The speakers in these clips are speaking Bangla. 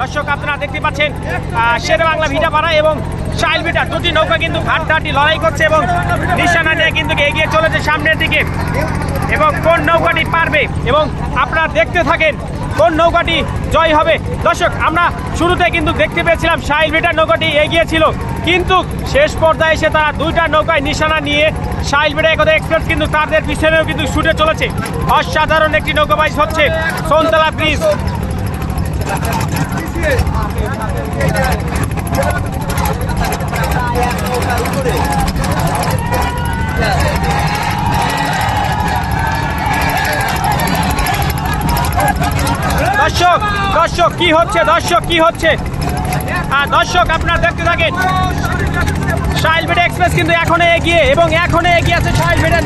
দর্শক, আপনারা দেখতে পাচ্ছেন শের বাংলা ভিটাপাড়া এবং শাইল ভিটা দুটি নৌকা কিন্তু ঘাটঘাটি লড়াই করছে এবং নিশানা নিয়ে কিন্তু এগিয়ে চলেছে সামনের দিকে। এবং কোন নৌকাটি পারবে এবং আপনারা দেখতে থাকেন কোন নৌকাটি জয় হবে। দর্শক, আমরা শুরুতে কিন্তু দেখতে পেয়েছিলাম শাইল ভিটার নৌকাটি এগিয়ে ছিল কিন্তু শেষ পর্যায়ে এসে তারা দুইটা নৌকায় নিশানা নিয়ে শাইল ভিটা একদা এক্সপ্রেস কিন্তু তাদের পিছনেও কিন্তু ছুটে চলেছে। অসাধারণ একটি নৌকা বাইশ হচ্ছে সোনতলা ব্রিজ। দর্শক দর্শক, কি হচ্ছে? দর্শক, কি হচ্ছে? আর দর্শক, আপনারা দেখতে থাকেন। শাইলবেড এক্সপ্রেস কিন্তু এখনও এগিয়ে এবং এখনও এগিয়ে আছে শাইলবেড ইতিমধ্যে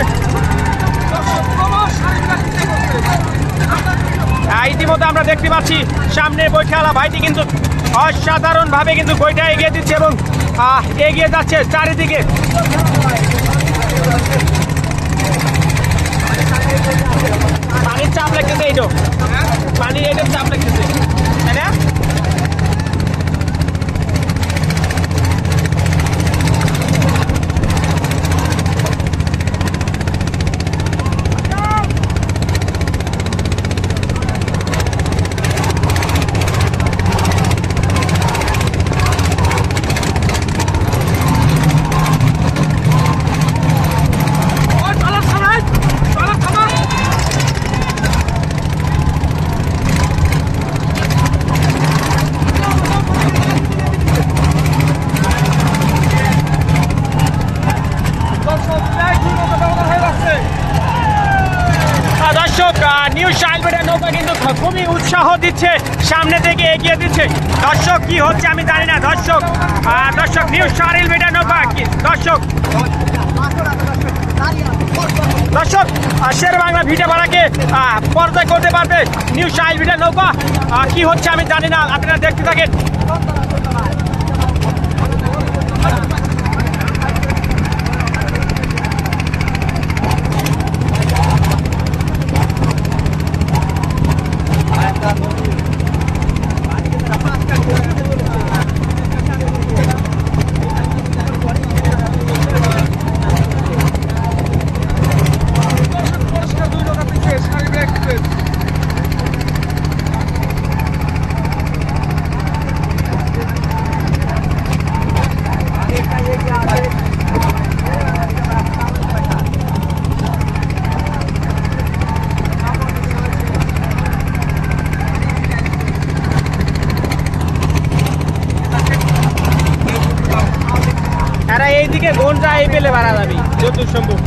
পাচ্ছি সামনে বৈঠালা ভাইটি কিন্তু অসাধারণভাবে কিন্তু বইটা এগিয়ে দিচ্ছে এবং এগিয়ে যাচ্ছে চারিদিকে। পানির চাপ লাগতেছে এইটো। পানির এইটার চাপ লাগতেছে। তাই না? খুবই উৎসাহ দিচ্ছে, সামনে থেকে এগিয়ে দিচ্ছে। দর্শক, কি হচ্ছে আমি জানি না। দর্শক দর্শক দর্শক সারিল নৌকা কি দর্শক। দর্শক শের বাংলা ভিডিও ভাড়াকে পর্যায় করতে পারবে নিউ শাইল ভিটের নৌকা কি হচ্ছে আমি জানি না। আপনারা দেখতে থাকেন। এইদিকে ঘণ্টা এই পেলে বাড়া যাবি যত সম্ভব।